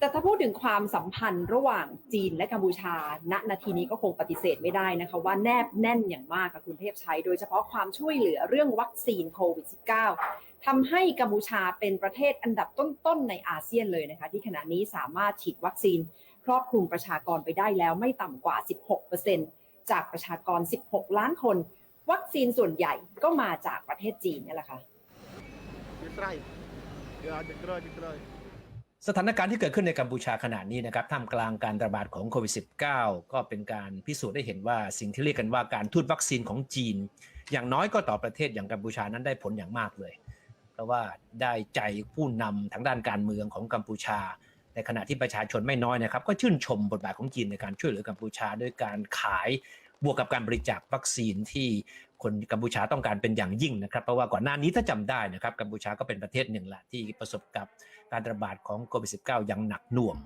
แต่ถ้าพูดถึงความสัมพันธ์ระหว่างจีนและกัมพูชา ณ นาทีนี้ก็คงปฏิเสธไม่ได้นะคะว่าแนบแน่นอย่างมากค่ะคุณเทพชัย โดยเฉพาะความช่วยเหลือเรื่องวัคซีนโควิด -19 ทำให้กัมพูชาเป็นประเทศอันดับต้นๆในอาเซียนเลยนะคะที่ขณะนี้สามารถฉีดวัคซีน ครอบคลุมประชากรไปได้แล้วไม่ต่ำกว่า 16%จากประชากร 16 ล้านคน วัคซีนส่วนใหญ่ก็มาจากประเทศจีนนี่แหละค่ะ สถานการณ์ที่เกิดขึ้นในกัมพูชาขณะนี้นะครับท่ามกลางการระบาดของโควิด -19 ก็เป็นการพิสูจน์ได้เห็นว่าสิ่งที่เรียกกันว่าการทูตวัคซีนของจีน อย่างน้อยก็ต่อประเทศอย่างกัมพูชานั้นได้ผลอย่างมากเลย เพราะว่าได้ใจผู้นำทางด้านการเมืองของกัมพูชา ในขณะที่ประชาชนไม่น้อยนะครับ ก็ชื่นชมบทบาทของจีนในการช่วยเหลือกัมพูชา ด้วยการขาย บวกกับการบริจาควัคซีนที่คนกัมพูชาต้องการเป็นอย่างยิ่งนะครับ เพราะว่าก่อนหน้านี้ถ้าจำได้นะครับกัมพูชาก็เป็นประเทศหนึ่งแหละที่ประสบกับการระบาดของโควิด -19 อย่างหนักหน่วง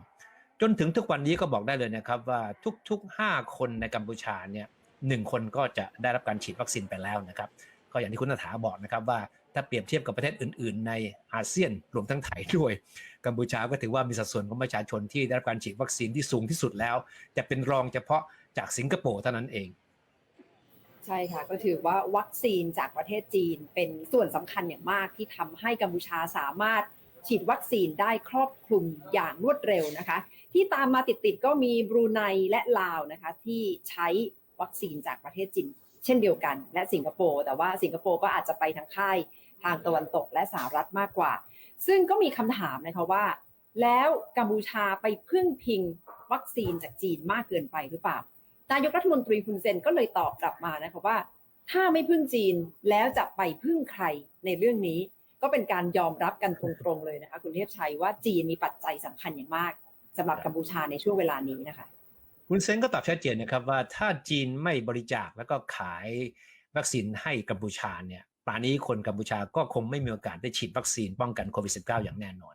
จนถึงทุกวันนี้ก็บอกได้เลยนะครับว่าทุกๆ 5 คนในกัมพูชาเนี่ยหนึ่งคนก็จะได้รับการฉีดวัคซีนไปแล้วนะครับก็อย่างที่คุณนัฐาบอกนะครับว่าถ้าเปรียบเทียบกับประเทศอื่น ๆ ในอาเซียนรวมทั้งไทยด้วยกัมพูชาก็ถือว่ามีสัดส่วนของประชาชนที่ได้รับการฉีดวัคซีนที่สูงที่สุดแล้ว จะเป็นรองเฉพาะ จากสิงคโปร์เท่านั้นเอง ใช่ค่ะ ก็ถือว่าวัคซีนจากประเทศจีนเป็นส่วนสำคัญอย่างมากที่ทำให้กัมพูชาสามารถฉีดวัคซีนได้ครอบคลุมอย่างรวดเร็วนะคะ ที่ตามมาติดๆก็มีบรูไนและลาวนะคะที่ใช้วัคซีนจากประเทศจีนเช่นเดียวกัน และสิงคโปร์แต่ว่าสิงคโปร์ก็อาจจะไปทางค่ายทางตะวันตกและสหรัฐมากกว่า ซึ่งก็มีคำถามนะคะว่า แล้วกัมพูชาไปพึ่งพิงวัคซีนจากจีนมากเกินไปหรือเปล่า นายกรัฐมนตรีคุณเซนก็เลยตอบกลับมานะคะว่า ถ้าไม่พึ่งจีนแล้วจะไปพึ่งใครในเรื่องนี้ ก็เป็นการยอมรับกันตรงๆเลยนะคะคุณเทพชัยว่าจีนมีปัจจัยสำคัญอย่างมากสำหรับกัมพูชาในช่วงเวลานี้นะคะ คุณเซนก็ตอบชัดเจนนะครับว่าถ้าจีนไม่บริจาคแล้วก็ขายวัคซีนให้กัมพูชาเนี่ยป่านนี้คนกัมพูชาก็คงไม่มีโอกาสได้ฉีดวัคซีนป้องกันโควิด -19 อย่างแน่นอน